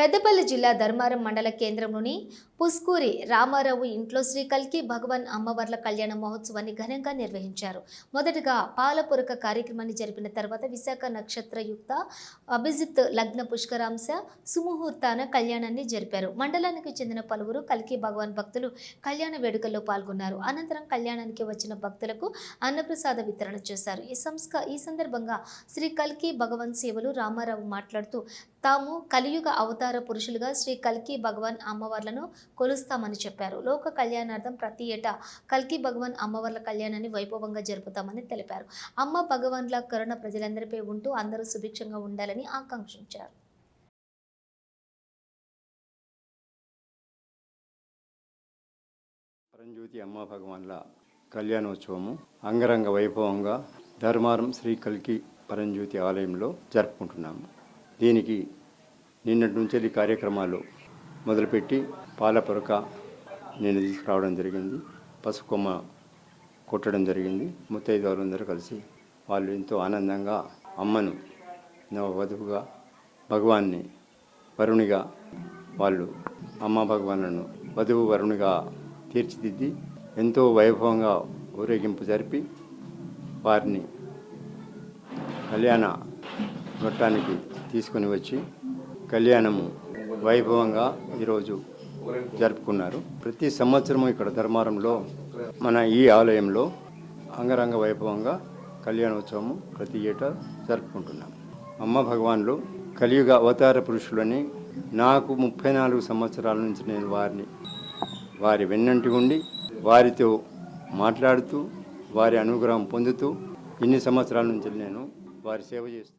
పెద్దపల్లి జిల్లా ధర్మారం మండల కేంద్రంలోని పుస్కూరి రామారావు ఇంట్లో శ్రీ కల్కి భగవాన్ అమ్మవార్ల కళ్యాణ మహోత్సవాన్ని ఘనంగా నిర్వహించారు. మొదటగా పాలపురక కార్యక్రమాన్ని జరిపిన తర్వాత విశాఖ నక్షత్రయుక్త అభిజిత్ లగ్న పుష్కరాంశ సుముహూర్తాన కళ్యాణాన్ని జరిపారు. మండలానికి చెందిన పలువురు కల్కి భగవాన్ భక్తులు కళ్యాణ వేడుకల్లో పాల్గొన్నారు. అనంతరం కళ్యాణానికి వచ్చిన భక్తులకు అన్నప్రసాద వితరణ చేశారు. ఈ సంస్క ఈ సందర్భంగా శ్రీ కల్కి భగవాన్ సేవలు రామారావు మాట్లాడుతూ తాము కలియుగ అవతార పురుషులుగా శ్రీ కల్కి భగవాన్ అమ్మవార్లను కొలుస్తామని చెప్పారు. లోక కళ్యాణార్థం ప్రతి ఏటా కల్కి భగవాన్ అమ్మవార్ల కళ్యాణాన్ని వైభవంగా జరుపుతామని తెలిపారు. అమ్మ భగవాన్ల కరుణ ప్రజలందరిపై ఉంటూ అందరూ సుభిక్షంగా ఉండాలని ఆకాంక్షించారు. పరంజ్యోతి అమ్మ భగవాన్ల కళ్యాణోత్సవము అంగరంగ వైభవంగా ధర్మారం శ్రీ కల్కి పరంజ్యోతి ఆలయంలో జరుపుకుంటున్నాము. దీనికి నిన్నటి నుంచి ఈ కార్యక్రమాలు మొదలుపెట్టి పాలపొరక నేను తీసుకురావడం జరిగింది. పసుకొమ్మ కొట్టడం జరిగింది. ముత్తైదువులందరూ కలిసి వాళ్ళు ఎంతో ఆనందంగా అమ్మను నవవధువుగా భగవాన్ని వరుణిగా వాళ్ళు అమ్మ భగవాన్లను వధువు వరుణిగా తీర్చిదిద్ది ఎంతో వైభవంగా ఊరేగింపు జరిపి వారిని కళ్యాణ గొట్టానికి తీసుకొని వచ్చి కళ్యాణము వైభవంగా ఈరోజు జరుపుకున్నారు. ప్రతి సంవత్సరము ఇక్కడ ధర్మారంలో మన ఈ ఆలయంలో అంగరంగ వైభవంగా కళ్యాణోత్సవము ప్రతి ఏటా జరుపుకుంటున్నాం. అమ్మ భగవాన్లు కలియుగ అవతార పురుషులని నాకు ముప్పై నాలుగు సంవత్సరాల నుంచి నేను వారిని వారి వెన్నంటి ఉండి వారితో మాట్లాడుతూ వారి అనుగ్రహం పొందుతూ ఇన్ని సంవత్సరాల నుంచి నేను వారి సేవ చేస్తూ